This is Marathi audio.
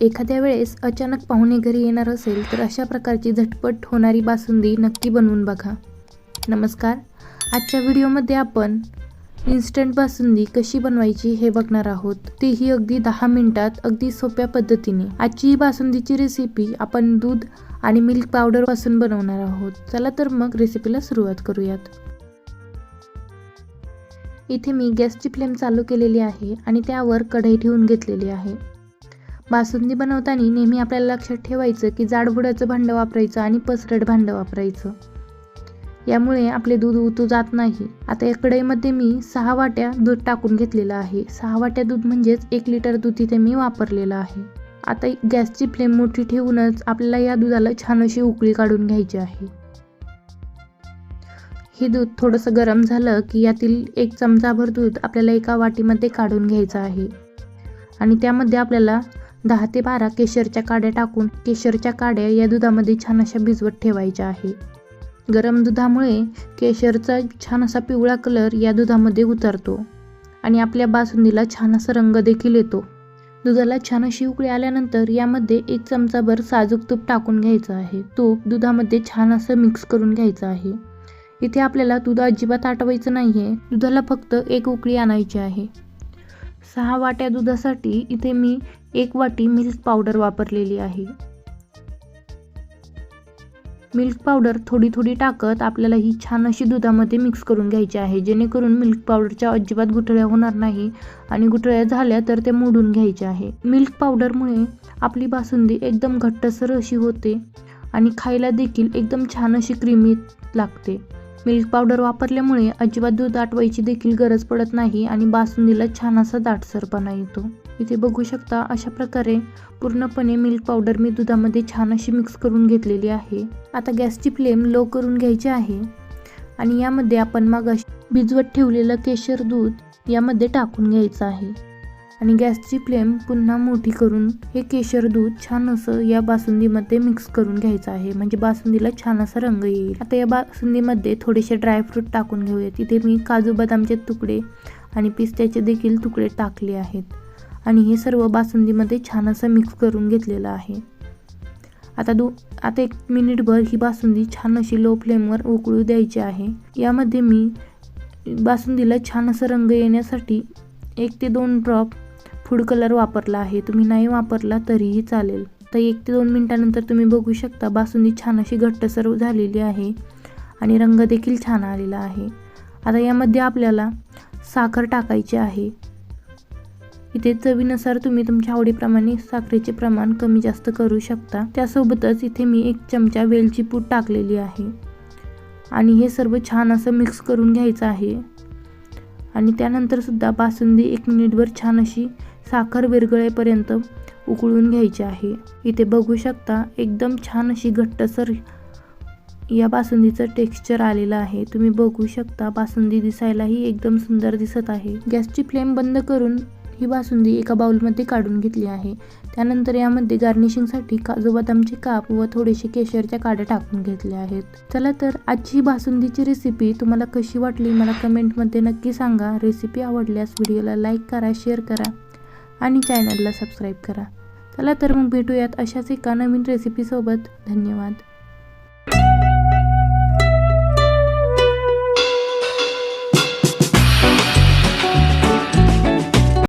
एखाद्या वेळेस अचानक पाहुणे घरी येणार असेल तर अशा प्रकारची झटपट होणारी बासुंदी नक्की बनवून बघा. नमस्कार. आजच्या व्हिडिओमध्ये आपण इन्स्टंट बासुंदी कशी बनवायची हे बघणार आहोत. तीही अगदी दहा मिनिटात अगदी सोप्या पद्धतीने. आजची ही बासुंदीची रेसिपी आपण दूध आणि मिल्क पावडरपासून बनवणार आहोत. चला तर मग रेसिपीला सुरुवात करूयात. इथे मी गॅसची फ्लेम चालू केलेली आहे आणि त्यावर कढई ठेवून घेतलेली आहे. बासुंदी बनवताना नेहमी आपल्याला लक्षात ठेवायचं की जाडबुडाचं भांडं वापरायचं आणि पसरट भांडं वापरायचं. यामुळे आपले दूध उतू जात नाही. आता या कढईमध्ये मी सहा वाट्या दूध टाकून घेतलेलं आहे. सहा वाट्या दूध म्हणजेच एक लिटर दूध इथे मी वापरलेलं आहे. आता गॅसची फ्लेम मोठी ठेवूनच आपल्याला या दुधाला छान अशी उकळी काढून घ्यायची आहे. हे दूध थोडंसं गरम झालं की यातील एक चमचाभर दूध आपल्याला एका वाटीमध्ये काढून घ्यायचं आहे. आणि त्यामध्ये आपल्याला दहा ते बारा केशरच्या काड्या टाकून केशरच्या काड्या या दुधामध्ये छान अशा भिजवत ठेवायच्या आहे. गरम दुधामुळे केशरचा छान असा पिवळा कलर या दुधामध्ये उतरतो आणि आपल्या बासुंदीला छान असा रंग देखील येतो. दुधाला छान अशी उकळी आल्यानंतर यामध्ये एक चमचाभर साजूक तूप टाकून घ्यायचं आहे. तूप दुधामध्ये छान असं मिक्स करून घ्यायचं आहे. इथे आपल्याला दूध अजिबात आटवायचं नाही आहे दुधाला फक्त एक उकळी आणायची आहे. सहा वाट्या दुधासाठी इथे मी एक वाटी मिल्क पावडर वापरलेली आहे. मिल्क पावडर थोडी थोडी टाकत आपल्याला ही छान अशी दुधामध्ये मिक्स करून घ्यायची आहे जेणेकरून मिल्क पावडरच्या अजिबात गुठळ्या होणार नाही आणि गुठळ्या झाल्या तर ते मोडून घ्यायचे आहे. मिल्क पावडरमुळे आपली बासुंदी एकदम घट्टसर अशी होते आणि खायला देखील एकदम छान अशी क्रीमी लागते. मिल्क पावडर वापरल्यामुळे अजिबात दूध आटवायची देखील गरज पडत नाही आणि बासुंदीला छान असा दाटसरपणा येतो. इथे बघू शकता अशा प्रकारे पूर्णपणे मिल्क पावडर मी दुधामध्ये छान अशी मिक्स करून घेतलेली आहे. आता गॅसची फ्लेम लो करून घ्यायची आहे आणि यामध्ये आपण मग भिजवत ठेवलेलं केशर दूध यामध्ये टाकून घ्यायचं आहे. आणि गॅसची फ्लेम पुन्हा मोठी करून हे केशर दूध छान असं या बासुंदीमध्ये मिक्स करून घ्यायचं आहे. म्हणजे बासुंदीला छान असा रंग येईल. आता या बासुंदीमध्ये थोडेसे ड्रायफ्रूट टाकून घेऊया तिथे मी काजू बदामचे तुकडे आणि पिस्त्याचे देखील तुकडे टाकले आहेत. आणि हे सर्व बासुंदीमध्ये छान असं मिक्स करून घेतलेलं आहे. आता दो आता एक मिनिटभर ही बासुंदी छान अशी लो फ्लेमवर उकळू द्यायची आहे. यामध्ये मी बासुंदीला छान असं रंग येण्यासाठी एक ते दोन ड्रॉप फूड कलर वापरला आहे. तुम्ही नाही वापरला तरीही चालेल. तर एक ते दोन मिनटानंतर तुम्ही बघू शकता बासुंदी छान अशी घट्टसर झालेली आहे आणि रंग देखील छान आलेला आहे. आता यामध्ये आपल्याला साखर टाकायची आहे. इथे चवीनुसार तुम्ही तुमच्या आवडीप्रमाणे साखरेचे प्रमाण कमी जास्त करू शकता. त्यासोबतच इथे मी एक चमचा वेलची पूड टाकलेली आहे. आणि हे सर्व छान असं मिक्स करून घ्यायचं आहे. आणि त्यानंतर सुद्धा बासुंदी एक मिनिटभर छान अशी साखर विरघळेपर्यंत उकळून घ्यायची आहे. इथे बघू शकता एकदम छान अशी घट्टसर या बासुंदीचं टेक्स्चर आलेलं आहे. तुम्ही बघू शकता बासुंदी दिसायलाही एकदम सुंदर दिसत आहे. गॅसची फ्लेम बंद करून ही बासुंदी एका बाउलमध्ये काढून घेतली आहे. त्यानंतर यामध्ये गार्निशिंगसाठी काजू बदामचे काप व थोडेसे केशरच्या काड्या टाकून घेतल्या आहेत. चला तर आजची बासुंदीची रेसिपी तुम्हाला कशी वाटली मला कमेंटमध्ये नक्की सांगा. रेसिपी आवडल्यास व्हिडिओला लाईक करा शेअर करा आणि चॅनलला सबस्क्राईब करा. चला तर मग भेटूयात अशाच एका नवीन रेसिपीसोबत धन्यवाद.